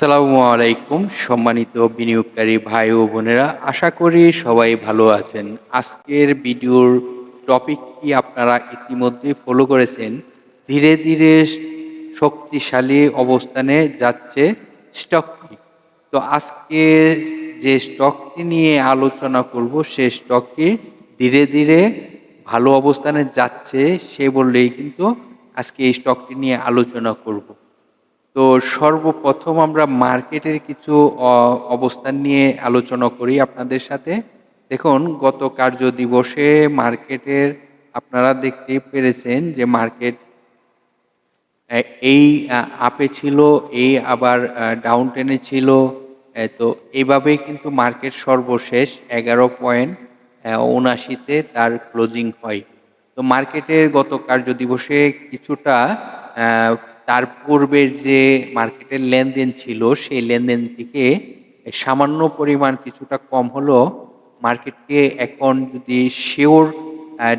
আসসালামু আলাইকুম, সম্মানিত বিনিয়োগকারী ভাই ও বোনেরা, আশা করি সবাই ভালো আছেন। আজকের ভিডিওর টপিক কি আপনারা ইতিমধ্যে ফলো করেছেন। ধীরে ধীরে শক্তিশালী অবস্থানে যাচ্ছে স্টকটি তো আজকে যে স্টকটি নিয়ে আলোচনা করব, সে স্টকটি ধীরে ধীরে ভালো অবস্থানে যাচ্ছে, সে বললেই কিন্তু আজকে এই স্টকটি নিয়ে আলোচনা করব। তো সর্বপ্রথম আমরা মার্কেটের কিছু অবস্থান নিয়ে আলোচনা করি আপনাদের সাথে। দেখুন, গত কার্য দিবসে মার্কেটের আপনারা দেখতে পেরেছেন যে মার্কেট এই আপে ছিল, এই আবার ডাউন টেনে ছিল। তো এইভাবেই কিন্তু মার্কেট সর্বশেষ এগারো পয়েন্ট উনাশিতে তার ক্লোজিং হয়। তো মার্কেটের গত কার্য দিবসে কিছুটা তার পূর্বের যে মার্কেটের লেনদেন ছিল, সেই লেনদেন থেকে সামান্য পরিমাণ কিছুটা কম হলো। মার্কেটকে এখন যদি শিওর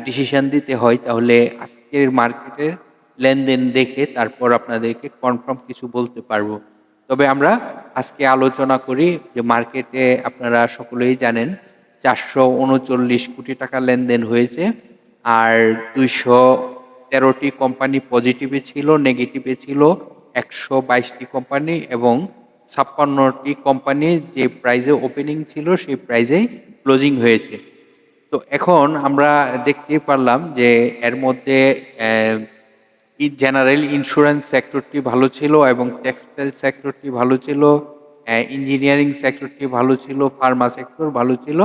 ডিসিশন দিতে হয়, তাহলে আজকের মার্কেটের লেনদেন দেখে তারপর আপনাদেরকে কনফার্ম কিছু বলতে পারব। তবে আমরা আজকে আলোচনা করি যে মার্কেটে আপনারা সকলেই জানেন, চারশো উনচল্লিশ কোটি টাকা লেনদেন হয়েছে, আর দুইশো তেরোটি কোম্পানি পজিটিভে ছিল নেগেটিভে ছিল একশো বাইশটি কোম্পানি এবং ছাপ্পান্নটি কোম্পানি যে প্রাইজে ওপেনিং ছিল সেই প্রাইজেই ক্লোজিং হয়েছে। তো এখন আমরা দেখতে পারলাম যে এর মধ্যে জেনারেল ইন্স্যুরেন্স সেক্টরটি ভালো ছিল এবং টেক্সটাইল সেক্টরটি ভালো ছিল ইঞ্জিনিয়ারিং সেক্টরটি ভালো ছিল ফার্মা সেক্টর ভালো ছিল।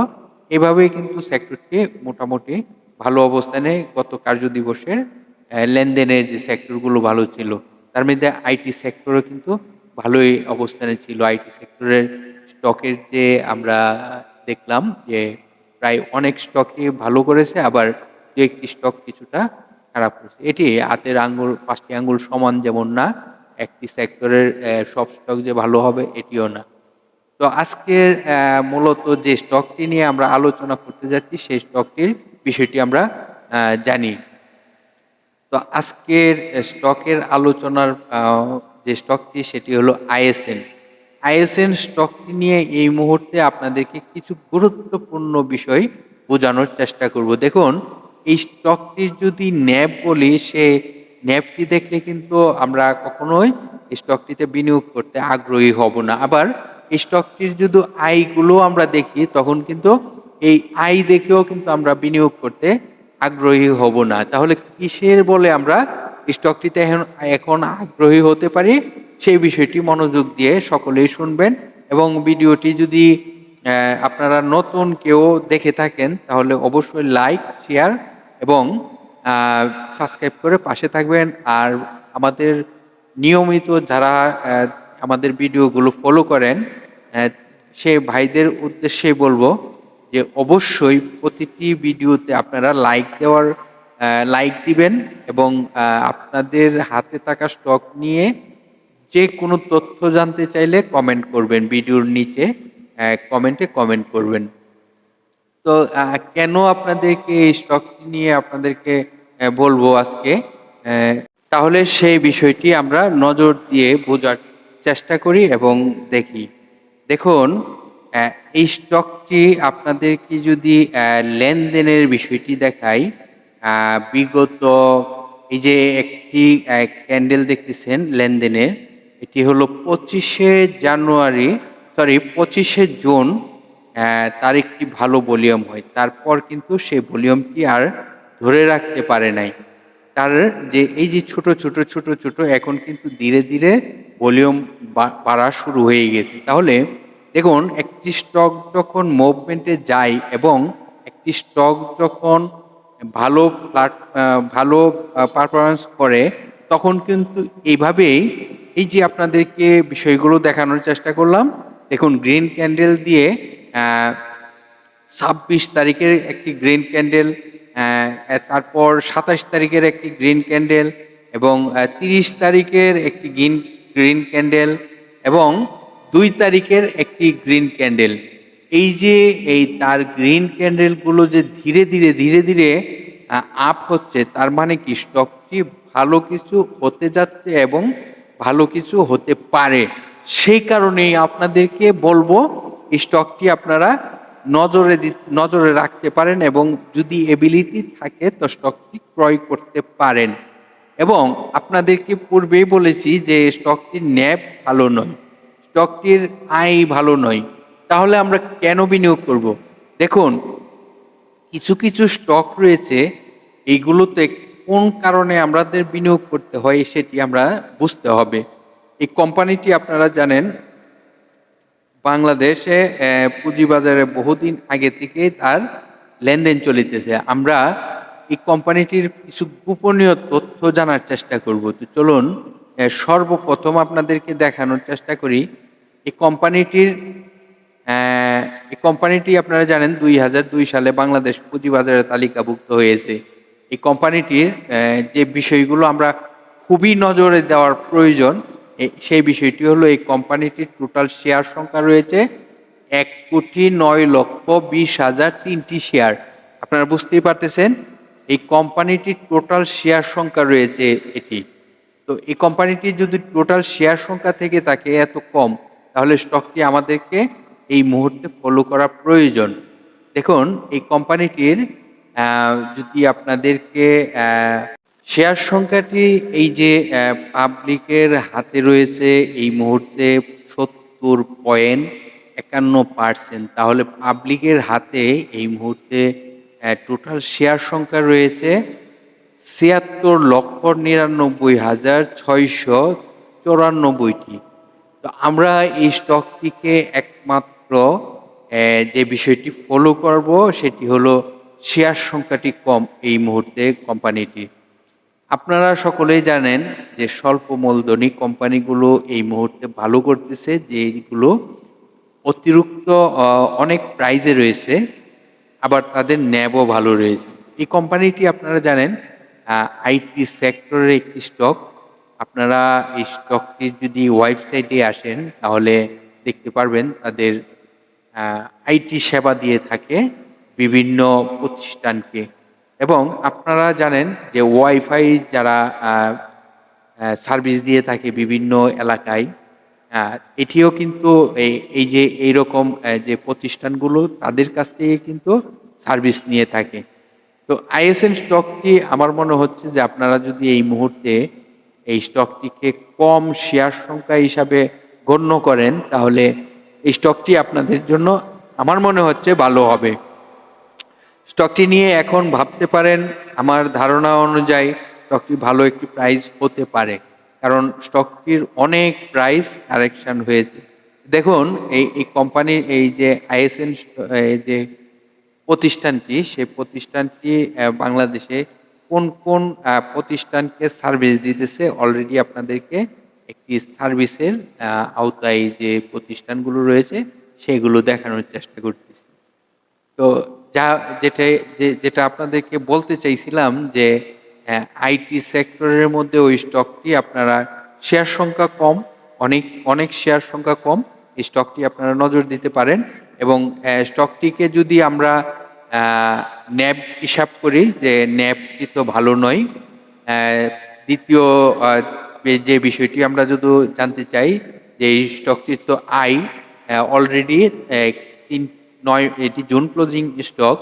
এভাবেই কিন্তু সেক্টরটি মোটামুটি ভালো অবস্থানে গত কার্য দিবসের আহ, লেনদেনের যে সেক্টরগুলো ভালো ছিল, তার মধ্যে আইটি সেক্টরও কিন্তু ভালোই অবস্থানে ছিল। আইটি সেক্টরের স্টকের যে আমরা দেখলাম যে প্রায় অনেক স্টকই ভালো করেছে, আবার দু একটি স্টক কিছুটা খারাপ করেছে। এটি হাতের আঙ্গুল, পাঁচটি আঙ্গুল সমান যেমন না, একটি সেক্টরের সব স্টক যে ভালো হবে এটিও না। তো আজকের মূলত যে স্টকটি নিয়ে আমরা আলোচনা করতে যাচ্ছি, সেই স্টকটির বিষয়টি আমরা জানি। তো আজকের স্টকের আলোচনার যে স্টকটি সেটি হলো আইএসএন। আইএসএন স্টকটি নিয়ে এই মুহূর্তে আপনাদেরকে কিছু গুরুত্বপূর্ণ বিষয় বোঝানোর চেষ্টা করব। দেখুন, এই স্টকটির যদি ন্যাব বলি, সে ন্যাবটি দেখলে কিন্তু আমরা কখনোই স্টকটিতে বিনিয়োগ করতে আগ্রহী হব না। আবার এই স্টকটির যদি আয়গুলো আমরা দেখি, তখন কিন্তু এই আয় দেখেও কিন্তু আমরা বিনিয়োগ করতে আগ্রহী হব না। তাহলে কিসের বলে আমরা স্টকটিতে এখন আগ্রহী হতে পারি? সেই বিষয়টি মনোযোগ দিয়ে সকলেই শুনবেন এবং ভিডিওটি যদি আপনারা নতুন কেউ দেখে থাকেন, তাহলে অবশ্যই লাইক শেয়ার এবং সাবস্ক্রাইব করে পাশে থাকবেন। আর আমাদের নিয়মিত যারা আমাদের ভিডিওগুলো ফলো করেন সে ভাইদের উদ্দেশ্যে বলব যে অবশ্যই প্রতিটি ভিডিওতে আপনারা লাইক দেওয়ার লাইক দিবেন এবং আপনাদের হাতে থাকা স্টক নিয়ে যে কোনো তথ্য জানতে চাইলে কমেন্ট করবেন ভিডিওর নিচে কমেন্টে কমেন্ট করবেন। তো কেন আপনাদেরকে এই স্টকটি নিয়ে আপনাদেরকে বলব আজকে? তাহলে সেই বিষয়টি আমরা নজর দিয়ে বোঝার চেষ্টা করি এবং দেখি। দেখুন এই স্টকটি আপনাদেরকে যদি লেনদেনের বিষয়টি দেখাই বিগত এই যে একটি ক্যান্ডেল দেখতেছেন লেনদেনের, এটি হলো পঁচিশে জানুয়ারি সরি পঁচিশে জুন তার একটি ভালো ভলিউম হয়। তারপর কিন্তু সেই ভলিউমটি আর ধরে রাখতে পারে নাই। তার যে এই যে ছোট ছোট ছোট ছোট, এখন কিন্তু ধীরে ধীরে ভলিউম বাড়া শুরু হয়ে গেছে। তাহলে দেখুন, একটি স্টক যখন মুভমেন্টে যায় এবং একটি স্টক যখন ভালো প্লাট- ভালো পারফরমেন্স করে, তখন কিন্তু এইভাবেই এই যে আপনাদেরকে বিষয়গুলো দেখানোর চেষ্টা করলাম, দেখুন গ্রিন ক্যান্ডেল দিয়ে ছাব্বিশ তারিখের একটি গ্রিন ক্যান্ডেল তারপর সাতাশ তারিখের একটি গ্রিন ক্যান্ডেল এবং তিরিশ তারিখের একটি গ্রিন গ্রিন ক্যান্ডেল এবং দুই তারিখের একটি গ্রিন ক্যান্ডেল এই যে, এই তার গ্রিন ক্যান্ডেলগুলো যে ধীরে ধীরে ধীরে ধীরে আপ হচ্ছে, তার মানে কি? স্টকটি ভালো কিছু হতে যাচ্ছে এবং ভালো কিছু হতে পারে। সেই কারণেই আপনাদেরকে বলব স্টকটি আপনারা নজরে নজরে রাখতে পারেন এবং যদি এবিলিটি থাকে, তো স্টকটি ক্রয় করতে পারেন। এবং আপনাদেরকে পূর্বেই বলেছি যে স্টকটির ন্যাব ভালো নয়। স্টকটির আয় ভালো নয়, তাহলে আমরা কেন বিনিয়োগ করব? দেখুন, কিছু কিছু স্টক রয়েছে এইগুলোতে কোন কারণে আমাদের বিনিয়োগ করতে হয় সেটি আমরা বুঝতে হবে। এই কোম্পানিটি আপনারা জানেন, বাংলাদেশে পুঁজিবাজারে বহুদিন আগে থেকে তার লেনদেন চলিতেছে। আমরা এই কোম্পানিটির কিছু গোপনীয় তথ্য জানার চেষ্টা করব। তো চলুন সর্বপ্রথম আপনাদেরকে দেখানোর চেষ্টা করি। এই কোম্পানিটির এই কোম্পানিটি আপনারা জানেন দুই হাজার দুই সালে বাংলাদেশ পুঁজিবাজারে তালিকাভুক্ত হয়েছে। এই কোম্পানিটির যে বিষয়গুলো আমরা খুবই নজরে দেওয়ার প্রয়োজন সেই বিষয়টি হলো এই কোম্পানিটির টোটাল শেয়ার সংখ্যা রয়েছে এক কোটি নয় লক্ষ বিশ হাজার তিনটি শেয়ার আপনারা বুঝতেই পারতেছেন, এই কোম্পানিটির টোটাল শেয়ার সংখ্যা রয়েছে এটি। তো এই কোম্পানিটির যদি টোটাল শেয়ার সংখ্যা থেকে থাকে এত কম তাহলে স্টকটি আমাদেরকে এই মুহূর্তে ফলো করা প্রয়োজন। দেখুন, এই কোম্পানিটির যদি আপনাদেরকে শেয়ার সংখ্যাটি এই যে পাবলিকের হাতে রয়েছে এই মুহূর্তে সত্তর পয়েন্ট একান্ন পার্সেন্ট তাহলে পাবলিকের হাতে এই মুহূর্তে টোটাল শেয়ার সংখ্যা রয়েছে ছিয়াত্তর লক্ষ নিরানব্বই হাজার ছয়শো চৌরানব্বইটি। তো আমরা এই স্টকটিকে একমাত্র যে বিষয়টি ফলো করব সেটি হলো শেয়ার সংখ্যাটি কম এই মুহূর্তে কোম্পানিটি আপনারা সকলেই জানেন যে স্বল্প মূলধনী কোম্পানিগুলো এই মুহূর্তে ভালো করতেছে, যেগুলো অতিরিক্ত অনেক প্রাইজে রয়েছে, আবার তাদের ন্যাবও ভালো রয়েছে। এই কোম্পানিটি আপনারা জানেন আইটি সেক্টরের একটি স্টক আপনারা এই স্টকটির যদি ওয়েবসাইটে আসেন, তাহলে দেখতে পারবেন তাদের আইটি সেবা দিয়ে থাকে বিভিন্ন প্রতিষ্ঠানকে। এবং আপনারা জানেন যে ওয়াইফাই যারা সার্ভিস দিয়ে থাকে বিভিন্ন এলাকায় এটিও কিন্তু এই যে এইরকম যে প্রতিষ্ঠানগুলো, তাদের কাছ থেকে কিন্তু সার্ভিস নিয়ে থাকে। তো আইএসএন স্টকটি আমার মনে হচ্ছে যে আপনারা যদি এই মুহূর্তে এই স্টকটিকে কম শেয়ার সংখ্যা হিসাবে গণ্য করেন, তাহলে এই স্টকটি আপনাদের জন্য আমার মনে হচ্ছে ভালো হবে। স্টকটি নিয়ে এখন ভাবতে পারেন, আমার ধারণা অনুযায়ী স্টকটি ভালো একটি প্রাইস হতে পারে, কারণ স্টকটির অনেক প্রাইস কারেকশন হয়েছে। দেখুন, এই এই কোম্পানির এই যে আইএসএন যে প্রতিষ্ঠানটি, সেই প্রতিষ্ঠানটি বাংলাদেশে কোন কোন প্রতিষ্ঠানকে সার্ভিস দিতেছে অলরেডি আপনাদেরকে একটি সার্ভিসের আওতায় যে প্রতিষ্ঠানগুলো রয়েছে সেগুলো দেখানোর চেষ্টা করতেছি। তো যা, যেটা, যে- যেটা আপনাদেরকে বলতে চাইছিলাম যে আইটি সেক্টরের মধ্যে ওই স্টকটি আপনারা শেয়ার সংখ্যা কম, অনেক অনেক শেয়ার সংখ্যা কম স্টকটি আপনারা নজর দিতে পারেন এবং স্টকটিকে যদি আমরা ন্যাব হিসাব করি যে ন্যাবটি তো ভালো নয়। দ্বিতীয় যে বিষয়টি আমরা যদি জানতে চাই, যে এই স্টকটির তো আই অলরেডি তিন, নয়, এটি জুন ক্লোজিং স্টক,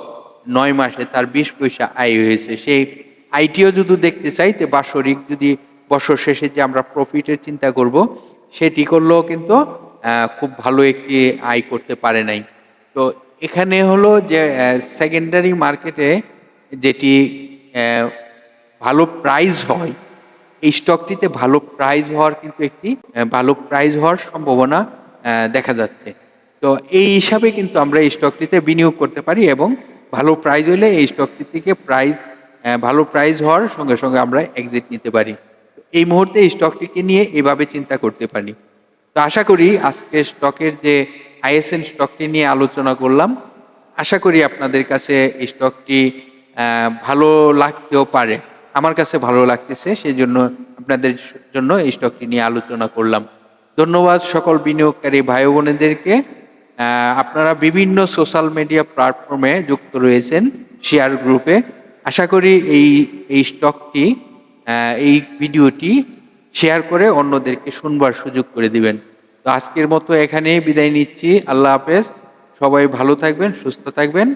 নয় মাসে তার বিশ পয়সা আয় হয়েছে। সেই আইটিও যদি দেখতে চাই, তো বাৎসরিক যদি বছর শেষে যে আমরা প্রফিটের চিন্তা করব, সেটি করলেও কিন্তু খুব ভালো একটি আয় করতে পারে নাই। তো এখানে হলো যে সেকেন্ডারি মার্কেটে যেটি ভালো প্রাইস হয়, এই স্টকটিতে ভালো প্রাইস হওয়ার কিন্তু একটি ভালো প্রাইস হওয়ার সম্ভাবনা দেখা যাচ্ছে। তো এই হিসাবে কিন্তু আমরা এই স্টকটিতে বিনিয়োগ করতে পারি এবং ভালো প্রাইস হলে এই স্টকটি থেকে প্রাইস ভালো প্রাইস হওয়ার সঙ্গে সঙ্গে আমরা এক্সিট নিতে পারি। এই মুহূর্তে এই স্টকটিকে নিয়ে এভাবে চিন্তা করতে পারি। তো আশা করি আজকে স্টকের যে আইএসএন স্টকটি নিয়ে আলোচনা করলাম। আশা করি আপনাদের কাছে এই স্টকটি ভালো লাগতেও পারে। আমার কাছে ভালো লাগতেছে সেই জন্য আপনাদের জন্য এই স্টকটি নিয়ে আলোচনা করলাম। ধন্যবাদ সকল বিনিয়োগকারী ভাই বোনেদেরকে আপনারা বিভিন্ন সোশ্যাল মিডিয়া প্ল্যাটফর্মে যুক্ত রয়েছেন শেয়ার গ্রুপে। আশা করি এই এই স্টকটি এই ভিডিওটি শেয়ার করে অন্যদেরকে শুনবার সুযোগ করে দিবেন। তো আজকের মতো এখানেই বিদায় নিচ্ছি। আল্লাহ হাফেজ। সবাই ভালো থাকবেন সুস্থ থাকবেন।